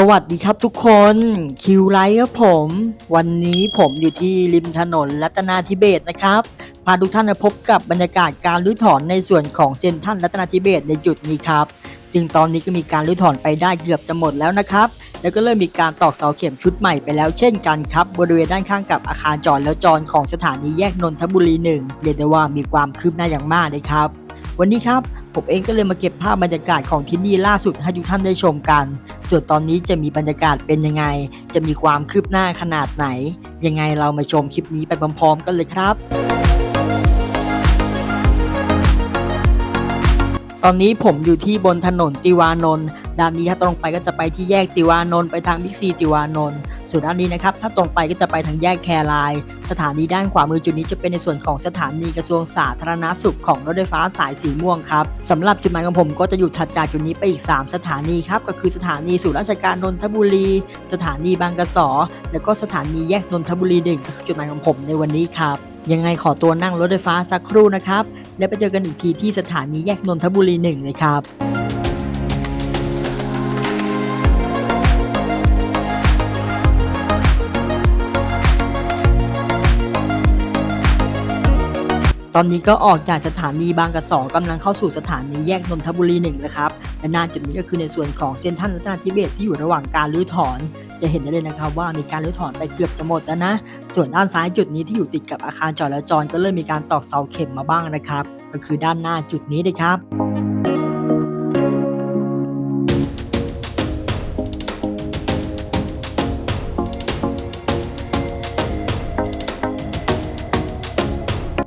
สวัสดีครับทุกคนคิวไลท์ครับผม วันนี้ผมอยู่ที่ริมถนนรัตนาธิเบศนะครับพาทุกท่านมาพบกับบรรยากาศการรื้อถอนในส่วนของเซ็นทัลรัตนาธิเบศในจุดนี้ครับจึงตอนนี้ก็มีการรื้อถอนไปได้เกือบจะหมดแล้วนะครับ แล้วก็เริ่มมีการตอกเสาเข็มชุดใหม่ไปแล้วเช่นกันครับ บริเวณด้านข้างกับอาคารจอดแล้วจรของสถานีแยกนนทบุรีหนึ่งเรียกได้ว่ามีความคืบหน้าอย่างมากเลยครับ วันนี้ครับ ผมเองก็เลยมาเก็บภาพบรรยากาศของที่นี่ล่าสุดให้ทุกท่านได้ชมกัน ส่วนตอนนี้จะมีบรรยากาศเป็นยังไง จะมีความคืบหน้าขนาดไหน ยังไงเรามาชมคลิปนี้ไปพร้อมๆ กันเลยครับ ตอนนี้ผมอยู่ที่บนถนนติวานนท์ด้านนี้ถ้าตรงไปก็จะไปที่แยกติวานนท์ไปทางบิ๊กซีติวานนท์ส่วนด้านนี้นะครับถ้าตรงไปก็จะไปทางแยกแครายสถานีด้านขวามือจุดนี้จะเป็นในส่วนของสถานีกระทรวงสาธารณสุขของรถไฟฟ้าสายสีม่วงครับสำหรับจุดหมายของผมก็จะอยู่ถัดจากจุดนี้ไปอีก 3 สถานีครับก็คือสถานีศูนย์ราชการนนทบุรี สถานีบางกระสอแล้วก็สถานีแยกนนทบุรีหนึ่งก็คือจุดหมายของผมในวันนี้ครับยังไงขอตัวนั่งรถไฟฟ้าสักครู่นะครับ แล้วไปเจอกันอีกทีที่สถานีแยกนนทบุรีหนึ่งเลยครับตอนนี้ก็ออกจากสถานีบางกระสอกำลังเข้าสู่สถานีแยกนนทบุรีหนึ่งนะครับ และหน้าจุดนี้ก็คือในส่วนของเซนทรัลรัตนาธิเบศรที่อยู่ระหว่างการรื้อถอน จะเห็นได้เลยนะครับว่ามีการรื้อถอนไปเกือบจะหมดแล้วนะ ส่วนด้านซ้ายจุดนี้ที่อยู่ติดกับอาคารจอดและจรก็เริ่มมีการตอกเสาเข็มมาบ้างนะครับ ก็คือด้านหน้าจุดนี้เลยครับ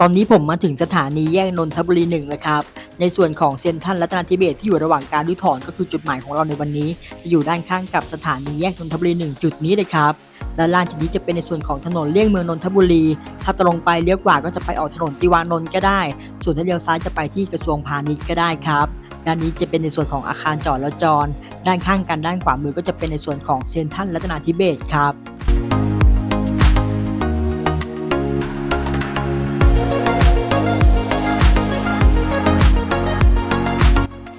ตอนนี้ผมมาถึงสถานีแยกนนทบุรีหนึ่งแล้วครับ ในส่วนของเซ็นทัลรัตนาธิเบศที่อยู่ระหว่างการรื้อถอนก็คือจุดหมายของเราในวันนี้ จะอยู่ด้านข้างกับสถานีแยกนนทบุรีหนึ่งจุดนี้เลยครับด้านล่างจุดนี้จะเป็นในส่วนของถนนเลี่ยงเมืองนนทบุรี ถ้าตรงไปเลี้ยวขวาก็จะไปออกถนนติวานนท์ก็ได้ ส่วนถ้าเลี้ยวซ้ายจะไปที่กระทรวงพาณิชย์ก็ได้ครับ ด้านนี้จะเป็นในส่วนของอาคารจอดและจร ด้านข้างกันด้านขวามือก็จะเป็นในส่วนของเซ็นทัลรัตนาธิเบศครับ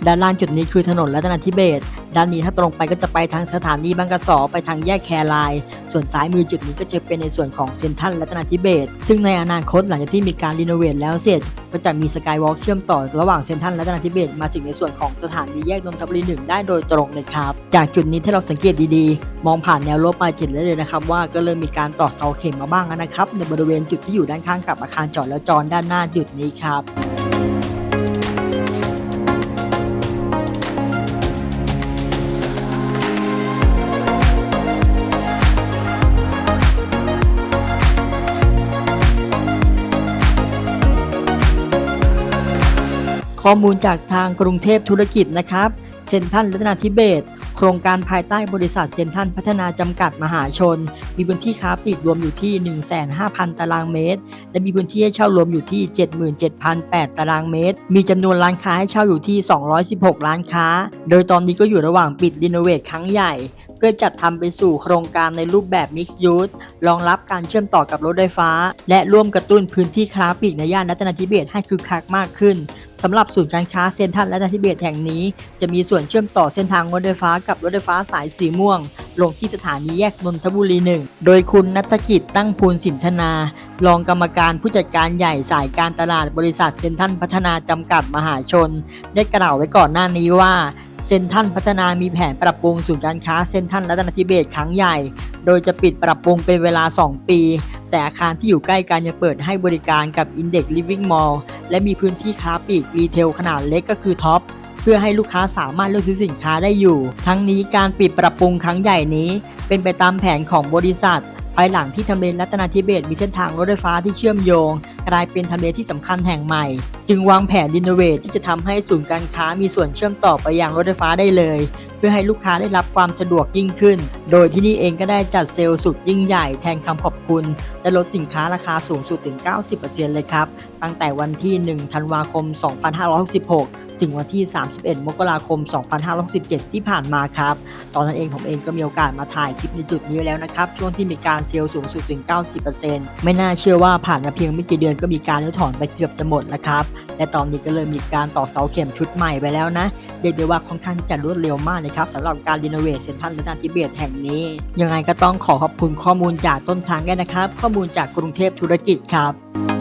ด้านล่างจุดนี้คือถนนรัตนาธิเบศด้านนี้ถ้าตรงไปก็จะไปทางสถานีบางกระสอไปทางแยกแคราย ส่วนซ้ายมือจุดนี้ก็จะเป็นในส่วนของเซ็นทรัลรัตนาธิเบศซึ่งในอนาคตหลังจากที่มีการรีโนเวทแล้วเสร็จ ก็จะมีสกายวอล์กเชื่อมต่อระหว่างเซ็นทรัลรัตนาธิเบศมาถึงในส่วนของสถานีแยกนนทบุรีหนึ่งได้โดยตรงเลยครับ จากจุดนี้ถ้าเราสังเกตดีๆ มองผ่านแนวรบมาเห็นได้เลยนะครับว่าก็เริ่มมีการต่อเสาเข็มมาบ้างนะครับในบริเวณจุดที่อยู่ด้านข้างกับอาคารจอดและจรด้านหน้าจุดนี้ครับ ข้อมูลจากทางกรุงเทพธุรกิจนะครับเซ็นทรัลรัตนาธิเบศโครงการภายใต้บริษัทเซ็นทรัลพัฒนาจำกัดมหาชน มีพื้นที่ค้าปลีกรวมอยู่ที่ 15,000 ตารางเมตร และมีพื้นที่ให้เช่ารวมอยู่ที่ 77,008 ตารางเมตร มีจำนวนร้านค้าให้เช่าอยู่ที่ 216 ร้านค้า โดยตอนนี้ก็อยู่ระหว่างปิดรีโนเวทครั้งใหญ่ เพื่อจัดทำไปสู่โครงการในรูปแบบ Mixed Use รองรับการเชื่อมต่อกับรถไฟฟ้า และร่วมกระตุ้นพื้นที่ค้าปลีกในย่านรัตนทิเบศให้คึกคักมากขึ้น สำหรับศูนย์การค้าเซ็นทรัลและนาทิเบศแห่งนี้ จะมีส่วนเชื่อมต่อเส้นทางรถไฟฟ้ากับรถไฟฟ้าสายสีม่วง ลงที่สถานีแยกนนทบุรีหนึ่งโดยคุณนัฐกิจตั้งภูลสินธนา รองกรรมการผู้จัดการใหญ่สายการตลาดบริษัทเซ็นทรัลพัฒนาจำกัดมหาชน ได้กล่าวไว้ก่อนหน้านี้ว่าเซ็นทรัลพัฒนามีแผนปรับปรุงศูนย์การค้าเซ็นทรัลรัตนทิเบศครั้งใหญ่ โดยจะปิดปรับปรุงเป็นเวลา 2 ปี แต่อาคารที่อยู่ใกล้กันยังเปิดให้บริการกับ Index Living Mall และมีพื้นที่ค้าปลีกรีเทลขนาดเล็กก็คือท็อปเพื่อให้ลูกค้าสามารถเลือกซื้อสินค้าได้อยู่ ทั้งนี้การปิดปรับปรุงครั้งใหญ่นี้ เป็นไปตามแผนของบริษัท ภายหลังที่ทำเลรัตนาธิเบศมีเส้นทางรถไฟฟ้าที่เชื่อมโยง กลายเป็นทำเลที่สำคัญแห่งใหม่ จึงวางแผนรีโนเวทที่จะทำให้ศูนย์การค้ามีส่วนเชื่อมต่อไปยังรถไฟฟ้าได้เลย พื่อให้ลูกค้าได้รับความสะดวกยิ่งขึ้น โดยที่นี่เองก็ได้จัดเซลล์สุดยิ่งใหญ่แทนคำขอบคุณ และลดสินค้าราคาสูงสุดถึง 90%เลยครับ ตั้งแต่วันที่ 1 ธันวาคม 2566ถึงวันที่ 31 มกราคม 2567 ที่ผ่านมาครับ ตอนนั้นเองผมเองก็มีโอกาสมาถ่ายคลิปในจุดนี้แล้วนะครับ ช่วงที่มีการเซลล์สูงสุดถึง 90%ไม่น่าเชื่อว่าผ่านมาเพียงไม่กี่เดือนก็มีการรื้อถอนไปเกือบจะหมดแล้วครับ และตอนนี้ก็เลยมีการตอกเสาเข็มชุดใหม่ไปแล้วนะ เรียกได้ว่าค่อนข้างจะรวดเร็วมากเลยครับสำหรับการรีโนเวทเซ็นทรัลรัตนทิเบตแห่งนี้ ยังไงก็ต้องขอขอบคุณข้อมูลจากต้นทางด้วยนะครับ ข้อมูลจากกรุงเทพธุรกิจครับ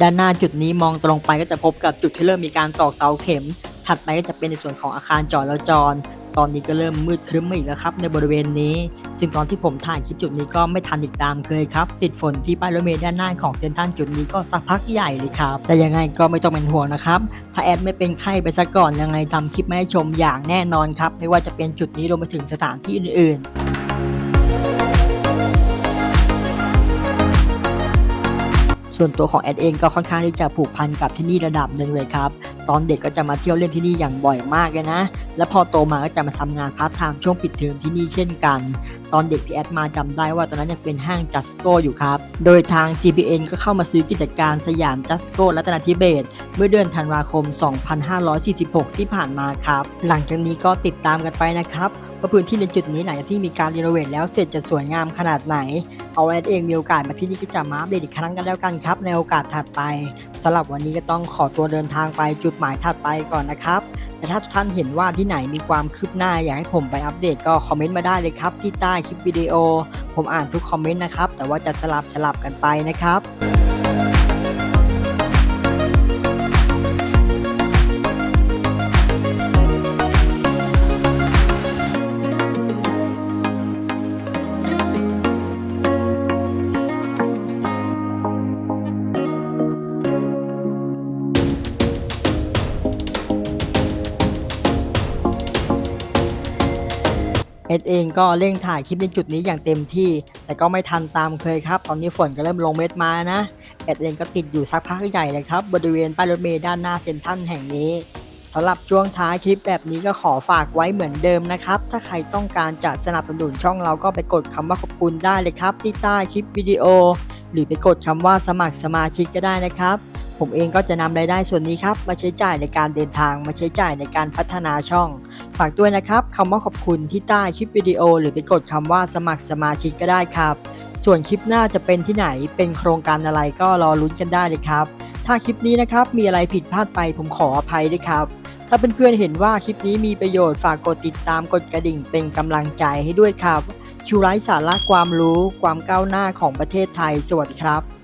ด้านหน้าจุดนี้มองตรงไปก็จะพบกับจุดที่เริ่มมีการตอกเสาเข็ม ถัดไปก็จะเป็นในส่วนของอาคารจอดแล้วจร ตอนนี้ก็เริ่มมืดครึ้มมาอีกแล้วครับในบริเวณนี้ ซึ่งตอนที่ผมถ่ายคลิปจุดนี้ก็ไม่ทันอีกตามเคยครับ ติดฝนที่ป้ายรถเมล์ด้านหน้าของเซ็นทรัลจุดนี้ก็สักพักใหญ่เลยครับ แต่ยังไงก็ไม่ต้องเป็นห่วงนะครับ ถ้าแอดไม่เป็นไข้ไปซะก่อนยังไงทำคลิปมาให้ชมอย่างแน่นอนครับ ไม่ว่าจะเป็นจุดนี้รวมไปถึงสถานที่อื่นๆ ส่วนตัวของแอดเองก็ค่อนข้างที่จะผูกพันกับที่นี่ระดับหนึ่งเลยครับ ตอนเด็กก็จะมาเที่ยวเล่นที่นี่อย่างบ่อยมากเลยนะ และพอโตมาก็จะมาทำงานพาร์ทไทม์ช่วงปิดเทอมที่นี่เช่นกัน ตอนเด็กที่แอดมาจำได้ว่าตอนนั้นยังเป็นห้างจัสโกอยู่ครับ โดยทาง CPN ก็เข้ามาซื้อกิจการสยามจัสโกรัตนทิเบศเมื่อเดือนธันวาคม 2546 ที่ผ่านมาครับ หลังจากนี้ก็ติดตามกันไปนะครับว่าพื้นที่ในจุดนี้หลังจากที่มีการรีโนเวทแล้วเสร็จจะสวยงามขนาดไหน เอาไว้เองมีโอกาสมาที่นี่ก็จะมาอัปเดตอีกครั้งกันแล้วกันครับ ในโอกาสถัดไปสำหรับวันนี้ก็ต้องขอตัวเดินทางไปจุดหมายถัดไปก่อนนะครับแต่ถ้าทุกท่านเห็นว่าที่ไหนมีความคืบหน้าอยากให้ผมไปอัปเดตก็คอมเมนต์มาได้เลยครับที่ใต้คลิปวิดีโอ ผมอ่านทุกคอมเมนต์นะครับแต่ว่าจะสลับสลับกันไปนะครับ เอ็ดเองก็เร่งถ่ายคลิปในจุดนี้อย่างเต็มที่ แต่ก็ไม่ทันตามเคยครับ ตอนนี้ฝนก็เริ่มลงเม็ดมานะเอ็ดเองก็ติดอยู่สักพักใหญ่เลยครับ บริเวณป้ายรถเมล์ด้านหน้าเซ็นทรัลแห่งนี้สำหรับช่วงท้ายคลิปแบบนี้ก็ขอฝากไว้เหมือนเดิมนะครับ ถ้าใครต้องการจะสนับสนุนช่องเราก็ไปกดคำว่าขอบคุณได้เลยครับที่ใต้คลิปวิดีโอ หรือไปกดคำว่าสมัครสมาชิกก็ได้นะครับ ผมเองก็จะนำรายได้ส่วนนี้ครับมาใช้จ่ายในการเดินทางมาใช้จ่ายในการพัฒนาช่อง ฝากด้วยนะครับคำว่าขอบคุณที่ใต้คลิปวิดีโอ หรือไปกดคำว่าสมัครสมาชิกก็ได้ครับ ส่วนคลิปหน้าจะเป็นที่ไหนเป็นโครงการอะไรก็รอลุ้นกันได้เลยครับ ถ้าคลิปนี้นะครับมีอะไรผิดพลาดไปผมขออภัยด้วยครับ ถ้าเพื่อนๆเห็นว่าคลิปนี้มีประโยชน์ฝากกดติดตามกดกระดิ่งเป็นกำลังใจให้ด้วยครับคิวไลฟ์สาระความรู้ ความก้าวหน้าของประเทศไทยสวัสดีครับ